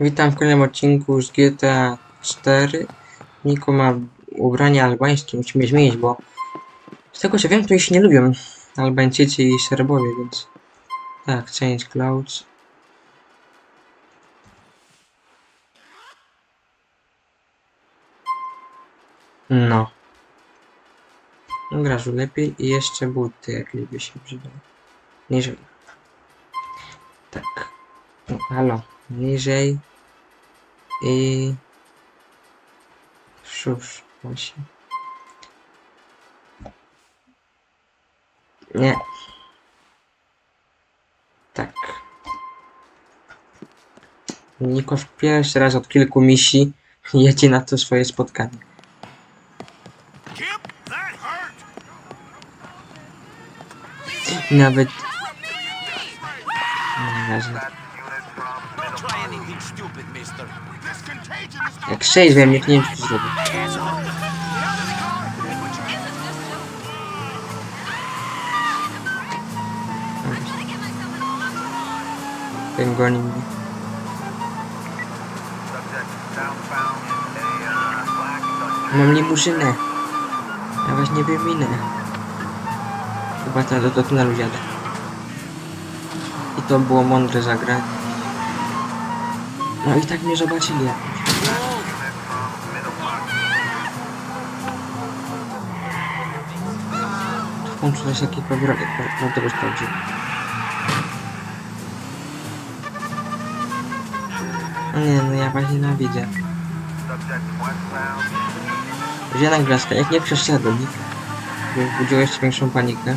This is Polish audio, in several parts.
Witam w kolejnym odcinku z GTA 4. Niko ma ubranie albańskie, musimy je zmienić, bo z tego co wiem, to ich się nie lubią Albańczycy i Serbowie, więc tak, change clouds. No. No grażu lepiej i jeszcze buty, jak by się przydały. Niżej. Tak. No, halo. Niżej. I... Szusz, właśnie. Nie. Tak. Niko pierwszy raz od kilku misji jedzie na to swoje spotkanie. Nawet... Nieważne. Don't try Jak 6 we mnie, to nie wiem, co zrobię. Ten goni mnie. Mam limuzynę. Ja was nie wyminę. Chyba do, do tunelu jadę. I to było mądre zagranie. No i tak mnie zobaczyli jakoś. W końcu to jest jakiś powrotek, prawda go sprawdził. No nie, no ja was nienawidzę. Gdzie naglaska? Jak nie przeszedłem, budziło jeszcze większą panikę.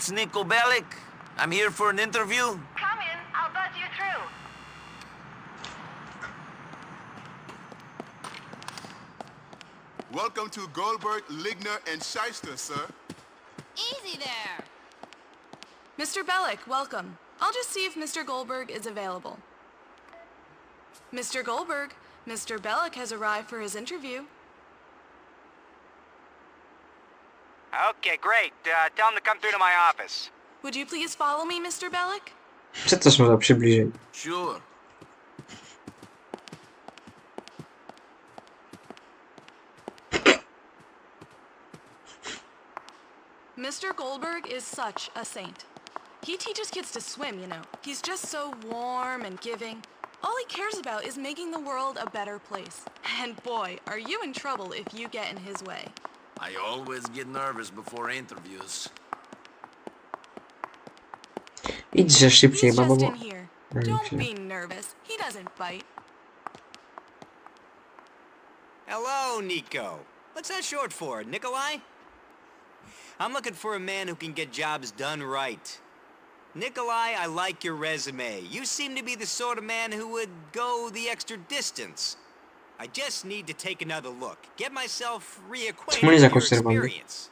it's Nico Bellic. I'm here for an interview. Come in, I'll buzz you through. Welcome to Goldberg, Ligner, and Shyster, sir. Easy there. Mr. Bellick, welcome. I'll just see if Mr. Goldberg is available. Mr. Goldberg, Mr. Bellick has arrived for his interview. Okay, great. Uh, tell him to come through to my office. Would you please follow me, Mr. Bellick? Co to są za przybliżenie? Sure. Mr. Goldberg is such a saint. He teaches kids to swim, you know. He's just so warm and giving. All he cares about is making the world a better place. And boy, are you in trouble if you get in his way. I always get nervous before interviews. Idźże szybciej, He's bo, bo, just bo. in here. Don't be nervous. He doesn't bite. Hello, Nico. What's that short for, Nikolai? I'm looking for a man who can get jobs done right. Nikolai, I like your resume. You seem to be the sort of man who would go the extra distance. I just need to take another look. Get myself reacquainted with your experience.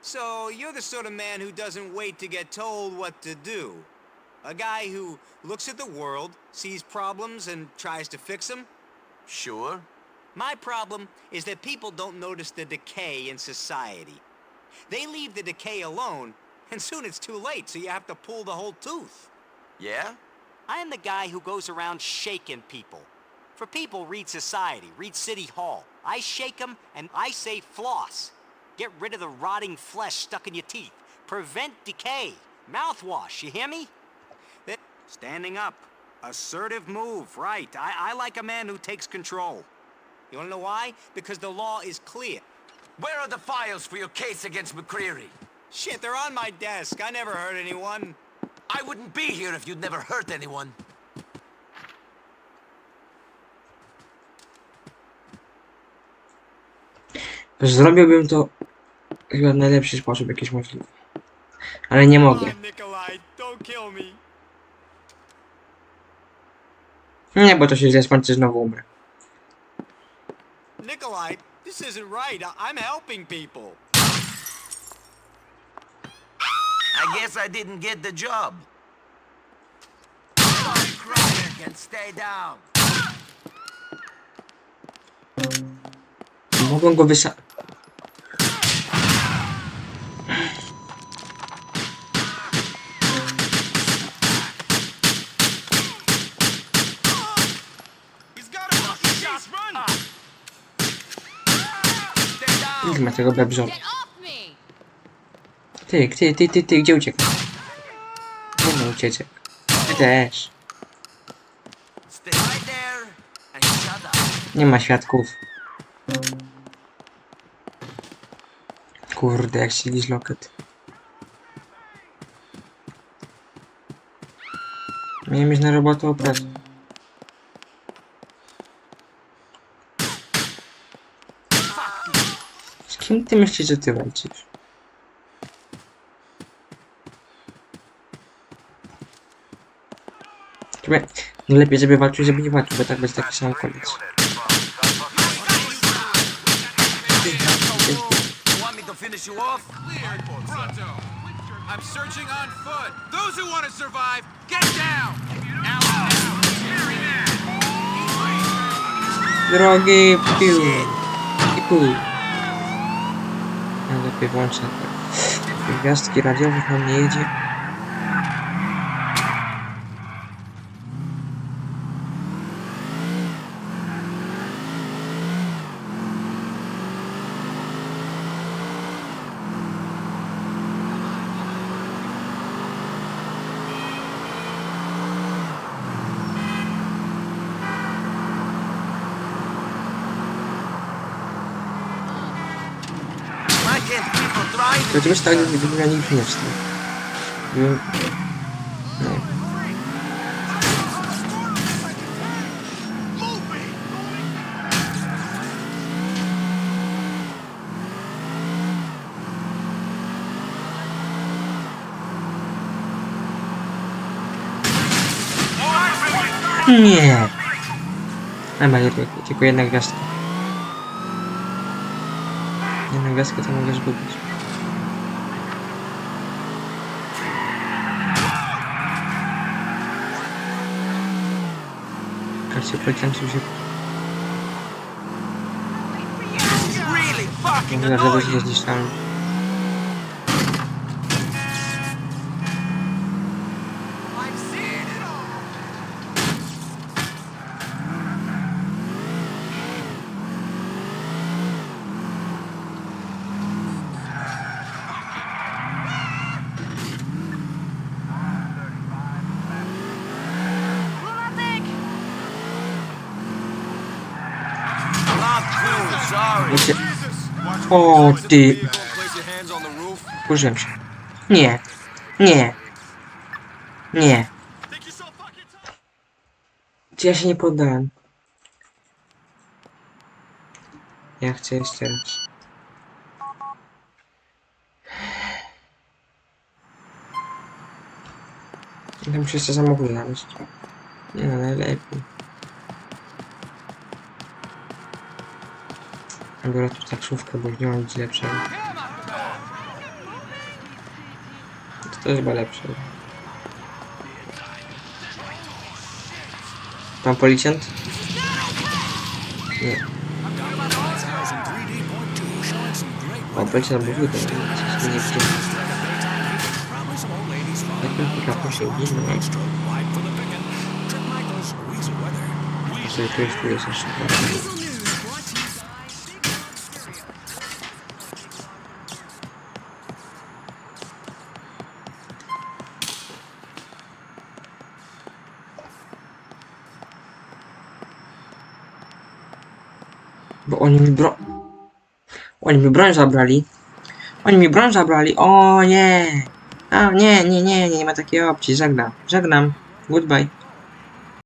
So, you're the sort of man who doesn't wait to get told what to do. A guy who looks at the world, sees problems, and tries to fix them? Sure. My problem is that people don't notice the decay in society. They leave the decay alone And soon it's too late, so you have to pull the whole tooth. Yeah? I am the guy who goes around shaking people. For people, read Society, read City Hall. I shake them and I say floss. Get rid of the rotting flesh stuck in your teeth. Prevent decay. Mouthwash, you hear me? Standing up. Assertive move, right. I, I like a man who takes control. You wanna know why? Because the law is clear. Where are the files for your case against McCreary? Shit, they're on my desk. I never hurt anyone. I wouldn't be here if you'd never hurt anyone. Zrobiłbym to chyba w najlepszy sposób, jakiś możliwy. Ale nie mogę. Nie, bo to się źle skończy, znowu umrę. Nikolai, this isn't right. I'm helping people. Guess I didn't get the job. And stay down. Mogą go wysa... He's got a Ty, ty, ty, ty, ty, gdzie uciekasz? Ma ucieczek. Ty też. Nie ma świadków. Kurde, jak się loket. Miałem iść na robotę o pracę. Z kim ty myślisz, że ty walczysz? Chyba- No lepiej, żeby walczył, żeby nie walczył, bo tak będzie taki sam koniec. I'm searching on foot. Those who want to survive, get down. Now, now. Drogi pił. I pół. Ja lepiej włączę gwiazdki radiowych nam nie jedzie. Ну, Потому что они для меня не конечно. Ну, ну, Нет. А, блин, типа я нагрязка. Gwiazdka to mogę zgubić. Karcie policjantów się really fucking annoying? Wiecie... O ty... Kurzyłem się. Nie. Nie. Nie. Ja się nie poddałem? Ja chcę jeszcze raz. Ja muszę jeszcze samochód znaleźć. Nie no, najlepiej. Biorę tu taksówkę, bo nie mam nic lepszego. To też chyba lepsze. Pan policjant? Nie. O, policjant to, że nie widziałem. Kilka siedzi, no. Stroke wide for the picking. Trip Michaels, Weezer Weather. Sobie tu jest, tu jest jeszcze. Bo oni mi bro... Oni mi broń zabrali. Oni mi broń zabrali. O nie! A nie, nie, nie, nie, nie ma takiej opcji. Żegnam. Żegnam. Goodbye.